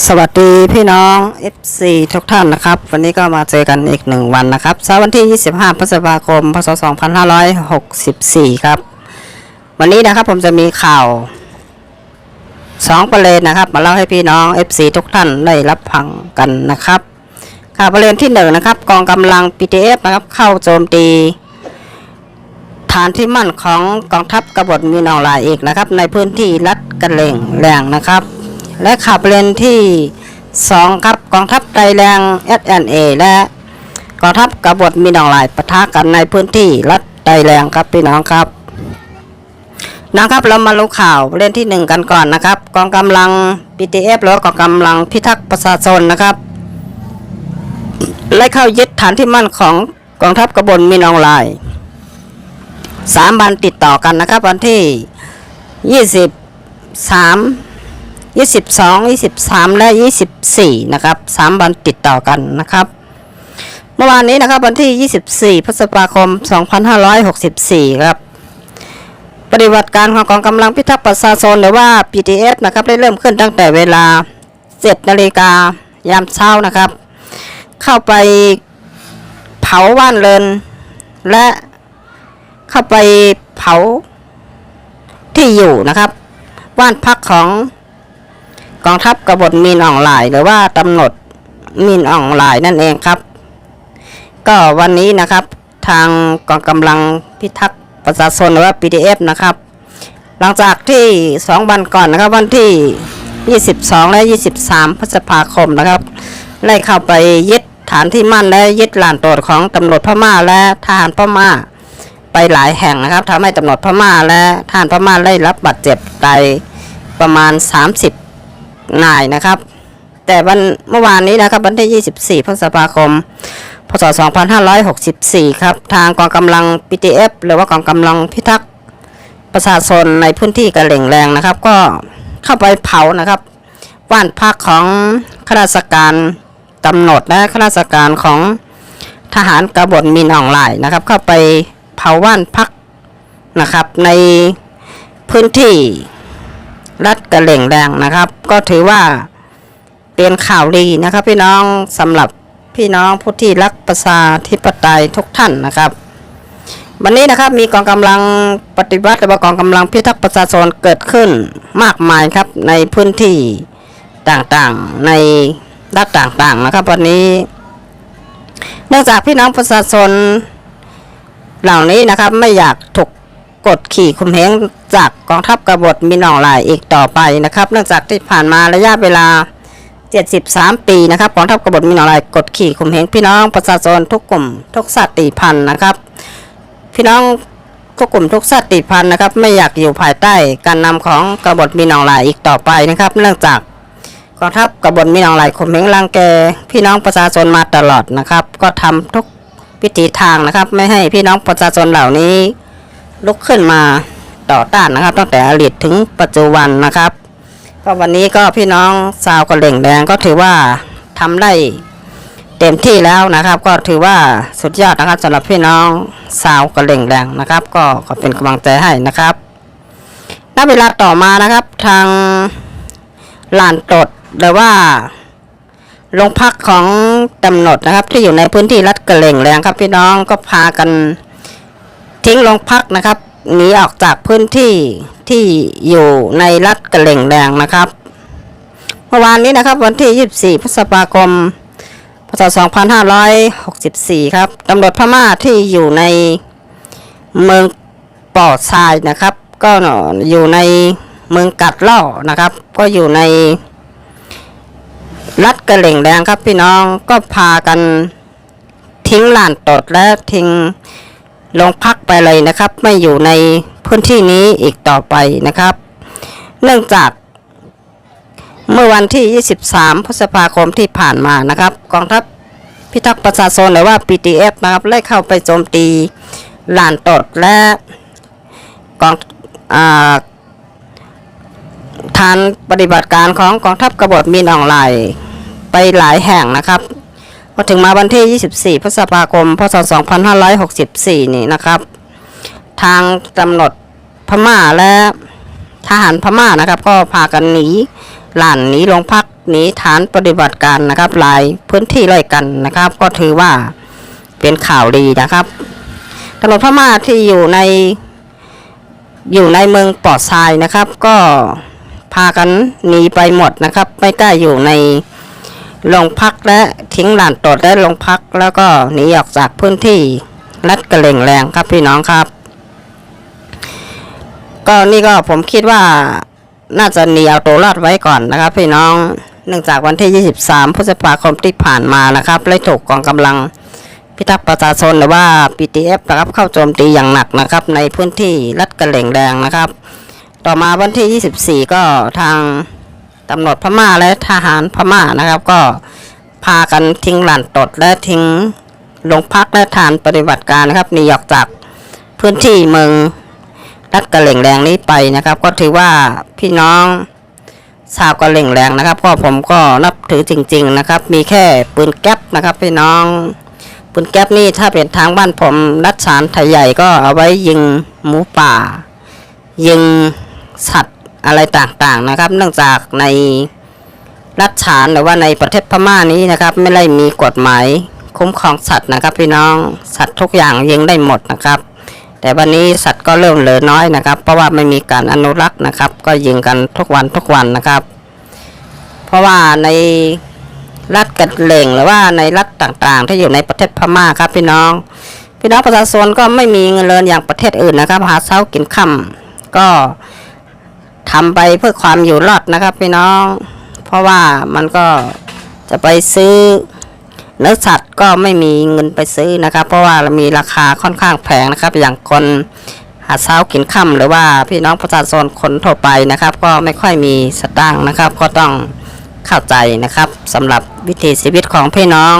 สวัสดีพี่น้อง FC ทุกท่านนะครับ วันนี้ก็มาเจอกันอีกหนึ่งวันนะครับเช้าวันที่ 25 พฤษภาคม พศ 2564 ครับ วันนี้นะครับผมจะมีข่าวสองประเด็นนะครับ มาเล่าให้พี่น้อง FC ทุกท่านได้รับฟังกันนะครับ ข่าวประเด็นที่หนึ่งนะครับ กองกำลัง PTF นะครับ เข้าโจมตี ฐานที่มั่นของกองทัพกบฏมีนองลายอีกนะครับ ในพื้นที่รัดกระเหล่งแรงนะครับ และข่าวประเด็นที่ 2 ครับกองทัพไตรแรง SNA และกองทัพกบฏมีนองลายปะทะกันในพื้นที่รัฐไตรแรงครับพี่น้องครับนะครับเรามารู้ข่าวประเด็นที่ 1 กันก่อนนะครับ กองกำลัง PTF หรือกองกำลังพิทักษ์ประชาชนนะครับไล่เข้ายึดฐานที่มั่นของกองทัพกบฏมีนองลายสามวันติดต่อกันนะครับ วันที่ยี่ สิบสามยี่สิบสองยี่สิบสามและยี่สิบสี่นะครับสามวันติดต่อกันนะครับ เมื่อวานนี้นะครับวันที่ยี่สิบสี่พฤษภาคมสองพันห้าร้อยหกสิบสี่ครับ ปฏิบัติการของกองกำลังพิทักษ์ประชาชนหรือว่า PTF นะครับได้เริ่มขึ้นตั้งแต่เวลาเจ็ดนาฬิกายามเช้านะครับ เข้าไปเผาว่านเรินและเข้าไปเผาที่อยู่นะครับบ้านพักของ กองทัพกบฏมีนอ่อนไลน์หรือว่าตำรวจมีนอ่อนไลน์นั่นเองครับ ก็วันนี้นะครับทางกองกำลังพิทักษ์ประชาชนหรือว่า PDF นะครับ หลังจากที่สองวันก่อนนะครับวันที่ 22 และ 23 พฤษภาคมนะครับไล่เข้าไปยึดฐานที่มั่นและยึดลานตรวจของตำรวจพม่าและทหารพม่าไปหลายแห่งนะครับทำให้ตำรวจพม่าและทหารพม่าได้รับบาดเจ็บไปประมาณ 30 นายนะครับ แต่วันเมื่อวานนี้นะครับวันที่ 24 พฤษภาคม พศ 2564 ครับ ทางกองกำลัง PTF หรือว่ากองกำลังพิทักษ์ประชาชนในพื้นที่กระเหล่งแรงนะครับ ก็เข้าไปเผานะครับบ้านพักของข้าราชการตำรวจและข้าราชการของทหารกบฏมินออนไลน์นะครับ เข้าไปเผาว่านพักนะครับในพื้นที่ รัฐกระเหล่งแดงนะครับ ก็ถือว่าเป็นข่าวดีนะครับพี่น้องสำหรับพี่น้องผู้ที่รักประชาธิปไตยทุกท่านนะครับ วันนี้นะครับมีกองกำลังปฏิวัติหรือกองกำลังพิทักษ์ประชาชนเกิดขึ้นมากมายครับในพื้นที่ต่างๆในรัฐต่างๆนะครับ วันนี้ เนื่องจากพี่น้องประชาชนเหล่านี้นะครับไม่อยากถูก กดขี่ข่มเหงจากกองทัพกบฏมีนองลายอีกต่อไปนะครับ เนื่องจากที่ผ่านมาระยะเวลา 73 ปีนะครับกองทัพกบฏมีนองลายกดขี่ข่มเหงพี่น้องประชาชนทุกกลุ่มทุกชาติพันธ์นะครับ พี่น้องทุกกลุ่มทุกชาติพันธ์นะครับ ไม่อยากอยู่ภายใต้การนำของกบฏมีนองลายอีกต่อไปนะครับ เนื่องจากกองทัพกบฏมีนองลายข่มเหงรังแกพี่น้องประชาชนมาตลอดนะครับ ก็ทำทุกวิถีทางนะครับ ไม่ให้พี่น้องประชาชนเหล่านี้ ลุกขึ้นมาต่อต้านนะครับ ตั้งแต่อดีตถึงปัจจุบันนะครับก็วันนี้ก็พี่น้องชาวกระเหล่งแดงก็ถือว่าทำได้เต็มที่แล้วนะครับ ก็ถือว่าสุดยอดนะครับสำหรับพี่น้องชาวกระเหล่งแดงนะครับ ก็ขอเป็นกำลังใจให้นะครับณเวลาต่อมานะครับทางลานตดหรือว่าโรงพักของตำรวจนะครับ ที่อยู่ในพื้นที่รัฐกระเหล่งแรงครับ พี่น้องก็พากัน ทิ้งโรงพักนะครับหนีออกจากพื้นที่ที่อยู่ในรัฐกระเหล่งแรงนะครับเมื่อวานนี้นะครับวันที่ 24 พฤษภาคม พศ 2564 ครับตำรวจพม่าที่อยู่ในเมืองปอดทรายนะครับ ก็อยู่ในเมืองกัดล่อนะครับ ก็อยู่ในรัดกระเหล่งแดงครับพี่น้องก็พากันทิ้งลานตดและทิ้ง โรงพักไปเลยนะครับ ไม่อยู่ในพื้นที่นี้อีกต่อไปนะครับ เนื่องจากเมื่อวันที่ 23 พฤษภาคมที่ผ่านมานะครับ กองทัพพิทักษ์ประชาชนหรือว่า PTF นะครับได้เข้าไปโจมตีลานตดและกองอาฐานปฏิบัติการของกองทัพกบฏมีนออนไลไปหลายแห่งนะครับ พอถึงมาวันที่ 24 พฤษภาคม พศ 2564 นี่นะครับ ทางตำรวจพม่าและทหารพม่านะครับ ก็พากันหนีหลานหนีโรงพักหนีฐานปฏิบัติการนะครับหลายพื้นที่เลยกันนะครับ ก็ถือว่าเป็นข่าวดีนะครับตำรวจพม่าที่อยู่ในอยู่ในเมืองปลอดทรายนะครับ ก็พากันหนีไปหมดนะครับ ไม่กล้าอยู่ใน โรงพักและทิ้งหลานตดและโรงพักแล้วก็หนีออกจากพื้นที่รัดกระเลงแรงครับพี่น้องครับ ก็นี่ก็ผมคิดว่าน่าจะหนีเอาตัวรอดไว้ก่อนนะครับ พี่น้องเนื่องจากวันที่ 23 พฤษภาคมที่ผ่านมานะครับเลยถูกกองกำลังพิทักษ์ประชาชนหรือว่า PTF นะครับเข้าโจมตีอย่างหนักนะครับ ในพื้นที่รัดกระเลงแดงนะครับ ต่อมาวันที่ 24 ก็ทาง ตำรวจพม่าและทหารพม่านะครับ ก็พากันทิ้งหลานตดและทิ้งโรงพักและฐานปฏิบัติการนะครับหนีออกจากพื้นที่เมืองรัดกระเหล่งแดงนี้ไปนะครับ ก็ถือว่าพี่น้องชาวกระเหล่งแดงนะครับก็ผมก็นับถือจริง ๆ นะครับ มีแค่ปืนแก๊ปนะครับ พี่น้องปืนแก๊ปนี่ถ้าเป็นทางบ้านผมรัดสารไทยใหญ่ก็เอาไว้ยิงหมูป่า ยิงสัตว์ อะไรต่างๆนะครับ เนื่องจากในรัฐฉานหรือว่าในประเทศพม่านี้นะครับ ไม่ได้มีกฎหมายคุ้มครองสัตว์นะครับพี่น้องสัตว์ทุกอย่างยิงได้หมดนะครับ แต่วันนี้สัตว์ก็เริ่มเหลือน้อยนะครับ เพราะว่าไม่มีการอนุรักษ์นะครับ ก็ยิงกันทุกวันทุกวันนะครับ เพราะว่าในรัฐกันเหล่งหรือว่าในรัฐต่างๆ ที่อยู่ในประเทศพม่าครับพี่น้อง พี่น้องประชาชนก็ไม่มีเงินเดือนอย่างประเทศอื่นนะครับ หาเช้ากินค่ำก็ ทำไปเพื่อความอยู่รอดนะครับพี่น้อง เพราะว่ามันก็จะไปซื้อเนื้อสัตว์ก็ไม่มีเงินไปซื้อนะครับ เพราะว่ามีราคาค่อนข้างแพงนะครับ อย่างคนหาเช้ากินค่ำหรือว่าพี่น้องประชาชนคนทั่วไปนะครับ ก็ไม่ค่อยมีสตางค์นะครับ ก็ต้องเข้าใจนะครับสำหรับวิถีชีวิตของพี่น้อง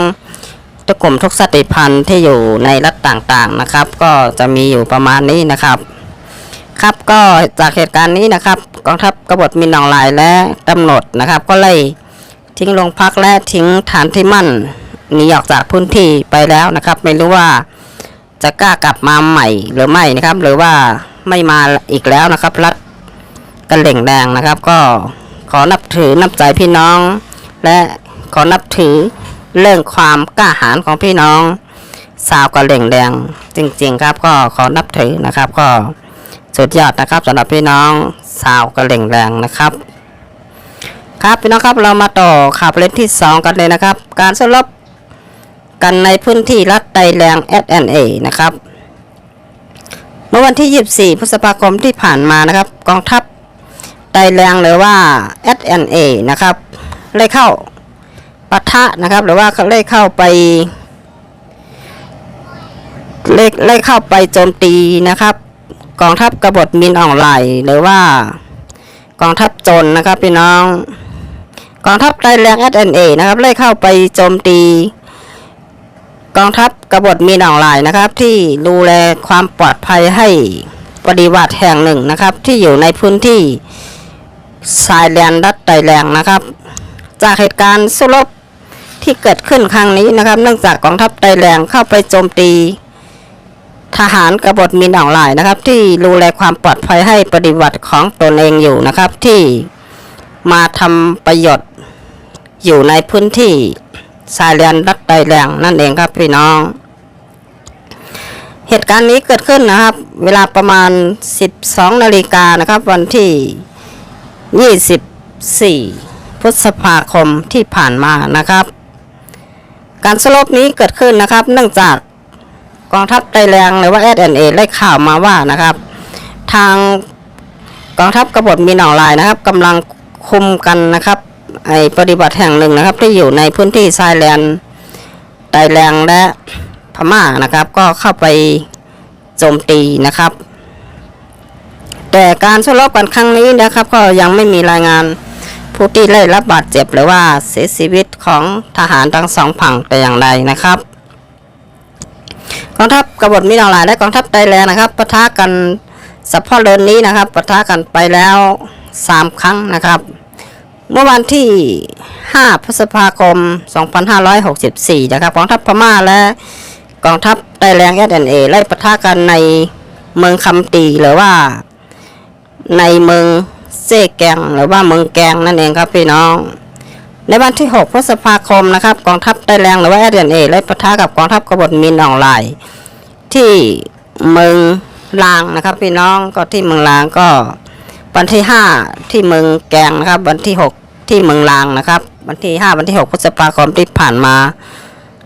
ทุกกลุ่มทุกสติพันธุ์ที่อยู่ในรัฐต่างๆนะครับ ก็จะมีอยู่ประมาณนี้นะครับ ครับก็จากเหตุการณ์นี้นะครับกองทัพกบฏมินหนองลายและตำรวจนะครับ ก็ไล่ทิ้งโรงพักและทิ้งฐานที่มั่นหนีออกจากพื้นที่ไปแล้วนะครับ ไม่รู้ว่าจะกล้ากลับมาใหม่หรือไม่นะครับ หรือว่าไม่มาอีกแล้วนะครับ รัฐกระเหล่งแดงนะครับ ก็ขอนับถือนับใจพี่น้อง และขอนับถือเรื่องความกล้าหาญของพี่น้องสาวกระเหล่งแดงจริง ๆ ครับ ก็ขอนับถือนะครับก็ สุดยอดนะครับสำหรับพี่น้องสาวกระเหล่งแดงนะครับ ครับพี่น้องครับเรามาต่อข่าวประเด็นที่ 2 กันเลยนะครับ การสู้รบกันในพื้นที่รัฐไตแรง SNA นะครับ เมื่อวันที่ 24 พฤษภาคมที่ผ่านมานะครับ กองทัพไตแรงหรือว่า SNA นะครับเลยเข้าปะทะนะครับ หรือว่าเขาเลยเข้าไปเลยเลยเข้าไปโจมตีนะครับ กองทัพกบฏมินอ่องไหลหรือว่า กองทัพโจรนะครับพี่น้อง กองทัพไตแรง SNA นะครับเลยเข้าไปโจมตี กองทัพกบฏมีนอ่องลายนะครับ ที่ดูแลความปลอดภัยให้ปฏิวัติแห่งหนึ่งนะครับ ที่อยู่ในพื้นที่สายแลนด์รัฐไตแรงนะครับ จากเหตุการณ์สู้รบที่เกิดขึ้นครั้งนี้นะครับ เนื่องจากกองทัพไตแรงเข้าไปโจมตี ทหารกบฏมินอ่องหลายนะครับ ที่ดูแลความปลอดภัยให้ปฏิบัติของตนเองอยู่นะครับ ที่มาทำประโยชน์อยู่ในพื้นที่สายแลนรัฐไตแรงนั่นเองครับพี่น้อง เหตุการณ์นี้เกิดขึ้นนะครับ เวลาประมาณ 12นาฬิกานะครับ วันที่ 24 พฤษภาคมที่ผ่านมานะครับ การสลบนี้เกิดขึ้นนะครับ เนื่องจาก กองทัพไตแรงหรือว่า SNA ได้ข่าวมาว่านะครับ ทางกองทัพกบฏมีหนองลายนะครับกำลังคุมกันนะครับ ไอปฏิบัติแห่งหนึ่งนะครับ ที่อยู่ในพื้นที่ชายแลนไตแรงและพม่านะครับ ก็เข้าไปโจมตีนะครับ แต่การสู้รบกันครั้งนี้นะครับ ก็ยังไม่มีรายงานผู้ที่ได้รับบาดเจ็บหรือว่าเสียชีวิตของทหารทั้งสองฝั่งแต่อย่างใดนะครับ กองทัพกบฏมิตรออนไลน์และกองทัพไตแลนด์นะครับปะทะกันสัปดาห์เดือนนี้นะครับปะทะกันไปแล้วสามครั้งนะครับ เมื่อวันที่ 5 พฤษภาคม 2564 นะครับกองทัพพม่าและกองทัพไตแรง SNA ไล่ปะทะกันในเมืองคำตีหรือว่า ในเมืองเซแกงหรือว่าเมืองแกงนั่นเองครับพี่น้อง ในวันที่ 6 พฤษภาคมนะครับกองทัพไต้แรงหรือว่าแอเดเดนเอได้ปะทะกับกองทัพกบฏมินออนไลที่เมืองลางนะครับ พี่น้องก็ที่เมืองลางก็วันที่ 5 ที่เมืองแกงนะครับ วันที่ 6 ที่เมืองลางนะครับ วันที่ 5 วันที่ 6 พฤษภาคมที่ผ่านมา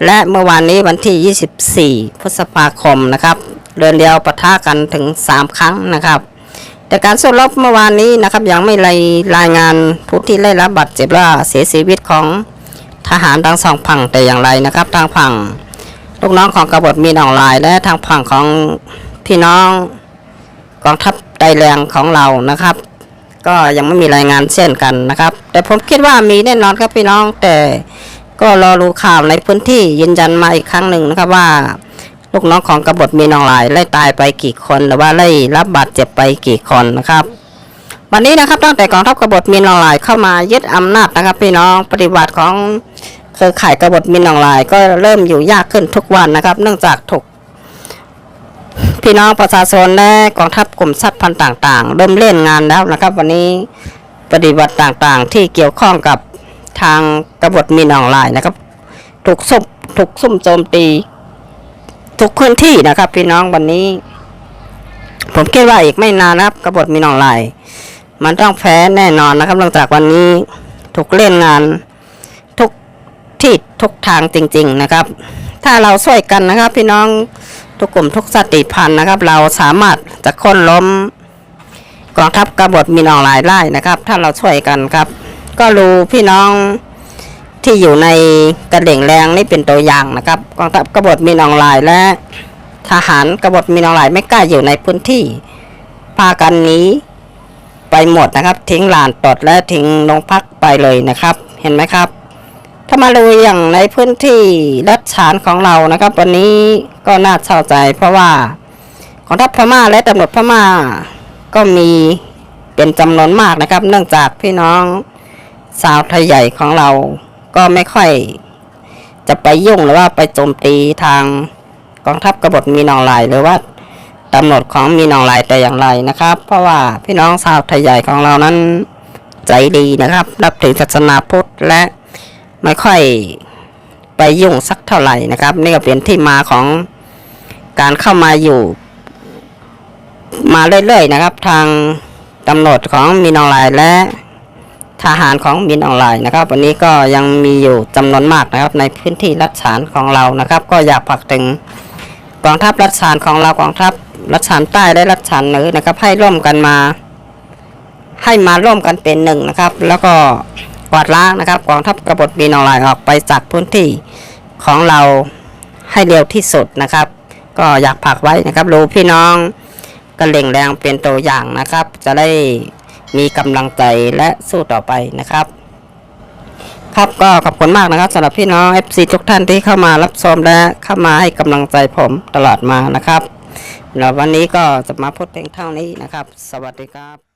และเมื่อวานนี้วันที่ 24 พฤษภาคมนะครับ เดือนเดียวปะทะกันถึง 3 ครั้งนะครับ แต่การสู้รบเมื่อวานนี้นะครับยังไม่รายรายงานผู้ที่ได้รับบาดเจ็บและเสียชีวิตของทหารทั้งสองฝั่งแต่อย่างไรนะครับ ทางฝั่งลูกน้องของกบฏมีนออนไลน์และทางฝั่งของพี่น้องกองทัพไตแรงของเรานะครับ ก็ยังไม่มีรายงานเช่นกันนะครับ แต่ผมคิดว่ามีแน่นอนครับพี่น้องแต่ก็รอรู้ข่าวในพื้นที่ยืนยันมาอีกครั้งหนึ่งนะครับว่า ลูกน้องของกบฏมีนองหลายไล่ตายไปกี่คนหรือว่าไล่รับบาดเจ็บไปกี่คนนะครับ วันนี้นะครับตั้งแต่กองทัพกบฏมีนองหลายเข้ามายึดอำนาจนะครับ พี่น้องปฏิบัติของเครือข่ายกบฏมีนองหลาย ก็เริ่มอยู่ยากขึ้นทุกวันนะครับ เนื่องจากถูกพี่น้องประชาชนและกองทัพกลุ่มชัดพันธุ์ต่าง ๆ เริ่มเล่นงานแล้วนะครับ วันนี้ปฏิบัติต่างๆ ที่เกี่ยวข้องกับทางกบฏมีนองหลายนะครับ ถูกซุ่มถูกซุ่มโจมตี ทุกพื้นที่นะครับ พี่น้องวันนี้ ผมคิดว่าอีกไม่นานนะครับกบฏมีนองลายมันต้องแพ้แน่นอนนะครับหลังจากวันนี้ถูกเล่นงานทุกที่ทุกทางจริง ๆนะครับ ถ้าเราช่วยกันนะครับ พี่น้องทุกกลุ่มทุกสติพันธ์นะครับ เราสามารถจะค้นล้มกองทัพกบฏมีนองลายได้นะครับ ถ้าเราช่วยกันครับ ก็รู้พี่น้อง ที่อยู่ในกระเด่งแรงนี่เป็นตัวอย่างนะครับกองทัพกบฏมีนองลายและ ทหารกบฏมีนองลายไม่กล้าอยู่ในพื้นที่พากันหนีไปหมดนะครับ ทิ้งลานตดและทิ้งโรงพักไปเลยนะครับ เห็นไหมครับถ้ามาดูอย่างในพื้นที่รัฐฉานของเรานะครับ วันนี้ก็น่าเศร้าใจ เพราะว่ากองทัพพม่าและตำรวจพม่าก็มีเป็นจำนวนมากนะครับ เนื่องจากพี่น้องสาวไทยใหญ่ของเรา ก็ไม่ค่อย จะไปยุ่งหรือว่าไปโจมตีทางกองทัพกบฏมีนองลายหรือว่าตำรวจของมีนองลายแต่อย่างไรนะครับ เพราะว่าพี่น้องสาวไทยใหญ่ของเรานั้นใจดีนะครับ นับถือศาสนาพุทธและไม่ค่อยไปยุ่งสักเท่าไหร่นะครับ นี่ก็เป็นที่มาของการเข้ามาอยู่ มาเรื่อยๆนะครับ ทางตำรวจของมีนองลายและ ทหารของมินออนไลน์นะครับ วันนี้ก็ยังมีอยู่จำนวนมากนะครับ ในพื้นที่รัฐฉานของเรานะครับ ก็อยากผลักถึงกองทัพรัฐฉานของเรากองทัพรัฐฉานใต้และรัฐฉานเหนือนะครับ ให้ร่วมกันมา ให้มาร่วมกันเป็นหนึ่งนะครับ แล้วก็กวาดล้างนะครับกองทัพกบฏมินออนไลน์ออกไปจากพื้นที่ของเราให้เร็วที่สุดนะครับ ก็อยากผลักไว้นะครับรู้พี่น้องกระเล่งแรงเป็นตัวอย่างนะครับ จะได้ มีกำลังใจและสู้ต่อไปนะครับ ครับก็ขอบคุณมากนะครับสำหรับพี่น้อง FC ทุกท่านที่เข้ามารับชมและเข้ามาให้กำลังใจผมตลอดมานะครับแล้ววันนี้ก็จะมาพูดเพียงเท่านี้นะครับ สวัสดีครับ